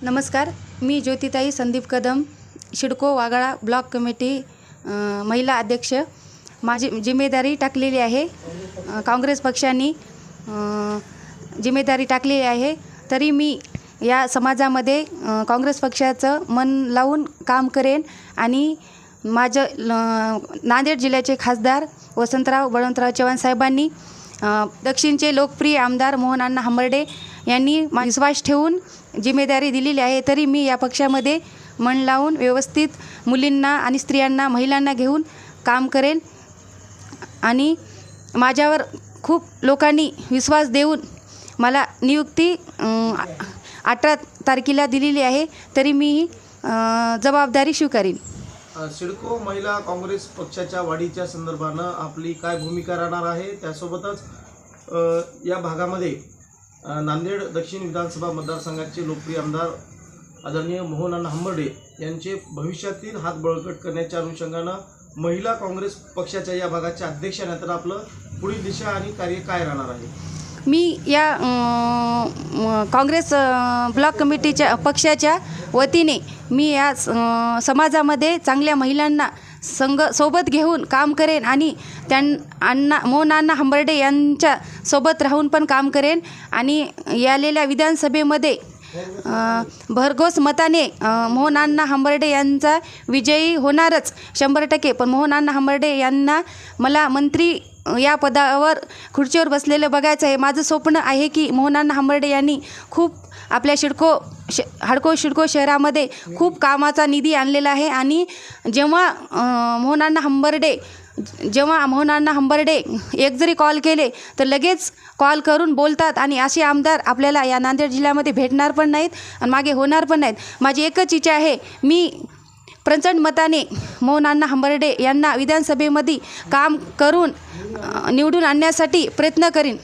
नमस्कार मी Jyotitai Sandeep Kadam CIDCO Wagla block committee महिला अध्यक्ष. माझी जिम्मेदारी टाकलेली आहे काँग्रेस पक्षाने जिम्मेदारी टाकलेली आहे. तरी मी या समाजामध्ये काँग्रेस पक्षाचं मन लावून काम करेन आणि माझं ल- नांदेड जिल्ह्याचे खासदार वसंतराव बळवंतराव चव्हाण साहेबांनी दक्षिणचे लोकप्रिय आमदार मोहन हंबर्डे यांनी विश्वास ठेवून जिम्मेदारी दिलेली आहे. तरी मी या पक्षामध्ये मन लावून व्यवस्थित मुलींना आणि स्त्रियांना महिलांना घेऊन काम करेन आणि माझ्यावर खूप लोकांनी विश्वास देऊन मला नियुक्ती अठरा तारखेला दिलेली आहे. तरी मी ही, जबाबदारी स्वीकारीन. सिडको महिला काँग्रेस पक्षाच्या वाढीच्या संदर्भानं आपली काय भूमिका राहणार आहे? त्यासोबतच या भागामध्ये नांदेड दक्षिण विधानसभा मतदारसंघाचे लोकप्रिय आमदार आदरणीय मोहनअण्णा हंबर्डे यांचे भविष्यातील हात बळकट करण्याच्या अनुषंगानं महिला काँग्रेस पक्षाच्या या भागाच्या अध्यक्षानंतर आपलं पुढील दिशा आणि कार्य काय राहणार आहे? मी या काँग्रेस ब्लॉक कमिटीच्या पक्षाच्या वतीने मी या समाजामध्ये चांगल्या महिलांना संघ सोबत घेऊन काम करेन आणि त्यां अण्णा मोनाण्णा हंबर्डे यांच्या सोबत राहून पण काम करेन आणि यालेल्या विधानसभेमध्ये भरघोस मताने अं, मोहन अण्णा हंबर्डे यांचा विजयी होणारच शंभर टक्के. पण मोहन अण्णा हंबर्डे यांना मला मंत्री या पदावर खुर्चीवर बसलेलं बघायचं आहे. माझं स्वप्न आहे की मोहनांना हांबर्डे यांनी खूप आपल्या शिडको श हडको शिडको शहरामध्ये खूप कामाचा निधी आणलेला आहे आणि जेव्हा मोहनांना हंबर्डे जेव्हा मोहनांना हंबर्डे एक जरी कॉल केले तर लगेच कॉल करून बोलतात आणि असे आमदार आपल्याला या नांदेड जिल्ह्यामध्ये भेटणार पण नाहीत आणि मागे होणार पण नाहीत. माझी एकच इच्छा आहे मी प्रचंड मताने मोहन हंबर्डे यांना विधानसभेमध्ये काम करून निवडून आणण्यासाठी प्रयत्न करीन.